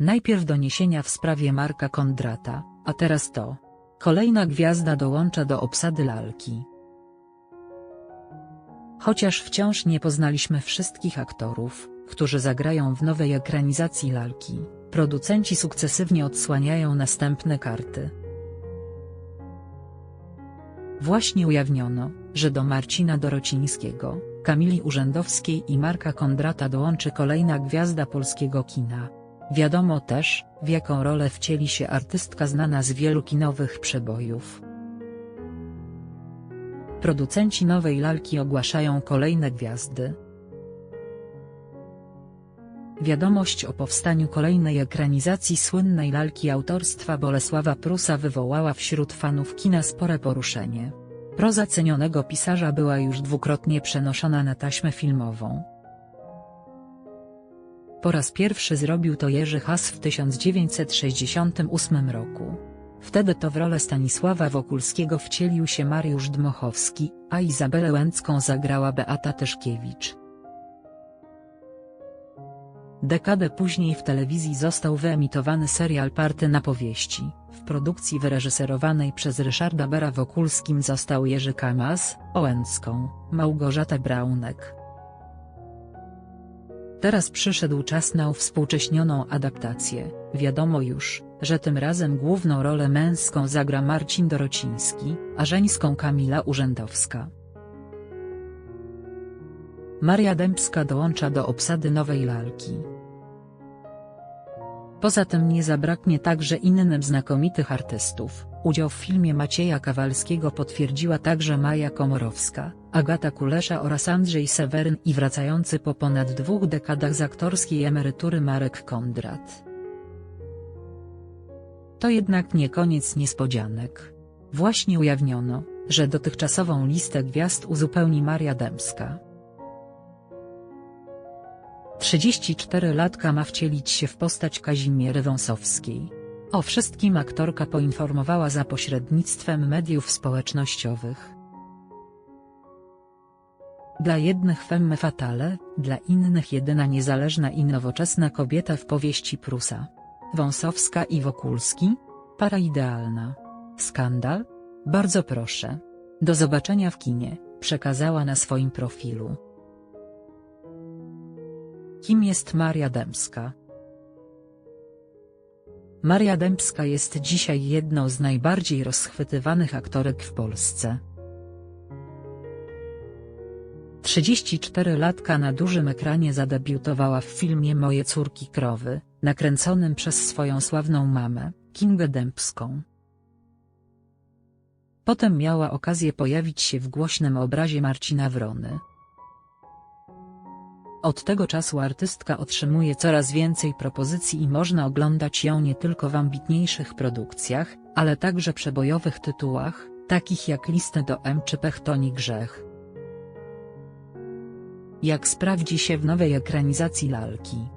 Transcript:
Najpierw doniesienia w sprawie Marka Kondrata, a teraz to. Kolejna gwiazda dołącza do obsady lalki. Chociaż wciąż nie poznaliśmy wszystkich aktorów, którzy zagrają w nowej ekranizacji lalki, producenci sukcesywnie odsłaniają następne karty. Właśnie ujawniono, że do Marcina Dorocińskiego, Kamili Urzędowskiej i Marka Kondrata dołączy kolejna gwiazda polskiego kina. Wiadomo też, w jaką rolę wcieli się artystka znana z wielu kinowych przebojów. Producenci nowej lalki ogłaszają kolejne gwiazdy. Wiadomość o powstaniu kolejnej ekranizacji słynnej lalki autorstwa Bolesława Prusa wywołała wśród fanów kina spore poruszenie. Proza cenionego pisarza była już dwukrotnie przenoszona na taśmę filmową. Po raz pierwszy zrobił to Jerzy Has w 1968 roku. Wtedy to w rolę Stanisława Wokulskiego wcielił się Mariusz Dmochowski, a Izabelę Łęcką zagrała Beata Tyszkiewicz. Dekadę później w telewizji został wyemitowany serial Party na powieści. W produkcji wyreżyserowanej przez Ryszarda Bera Wokulskim został Jerzy Kamas, Ołęcką, Małgorzata Braunek. Teraz przyszedł czas na uwspółcześnioną adaptację. Wiadomo już, że tym razem główną rolę męską zagra Marcin Dorociński, a żeńską Kamila Urzędowska. Maria Dębska dołącza do obsady nowej lalki. Poza tym nie zabraknie także innym znakomitych artystów. Udział w filmie Macieja Kawalskiego potwierdziła także Maja Komorowska, Agata Kulesza oraz Andrzej Seweryn i wracający po ponad dwóch dekadach z aktorskiej emerytury Marek Kondrat. To jednak nie koniec niespodzianek. Właśnie ujawniono, że dotychczasową listę gwiazd uzupełni Maria Dębska. 34-latka ma wcielić się w postać Kazimiery Wąsowskiej. O wszystkim aktorka poinformowała za pośrednictwem mediów społecznościowych. Dla jednych femme fatale, dla innych jedyna niezależna i nowoczesna kobieta w powieści Prusa. Wąsowska i Wokulski? Para idealna. Skandal? Bardzo proszę. Do zobaczenia w kinie, przekazała na swoim profilu. Kim jest Maria Dębska? Maria Dębska jest dzisiaj jedną z najbardziej rozchwytywanych aktorek w Polsce. 34-latka na dużym ekranie zadebiutowała w filmie Moje córki krowy, nakręconym przez swoją sławną mamę, Kingę Dębską. Potem miała okazję pojawić się w głośnym obrazie Marcina Wrony. Od tego czasu artystka otrzymuje coraz więcej propozycji i można oglądać ją nie tylko w ambitniejszych produkcjach, ale także przebojowych tytułach, takich jak Listę do M czy Pechtoni Grzech. Jak sprawdzi się w nowej ekranizacji lalki.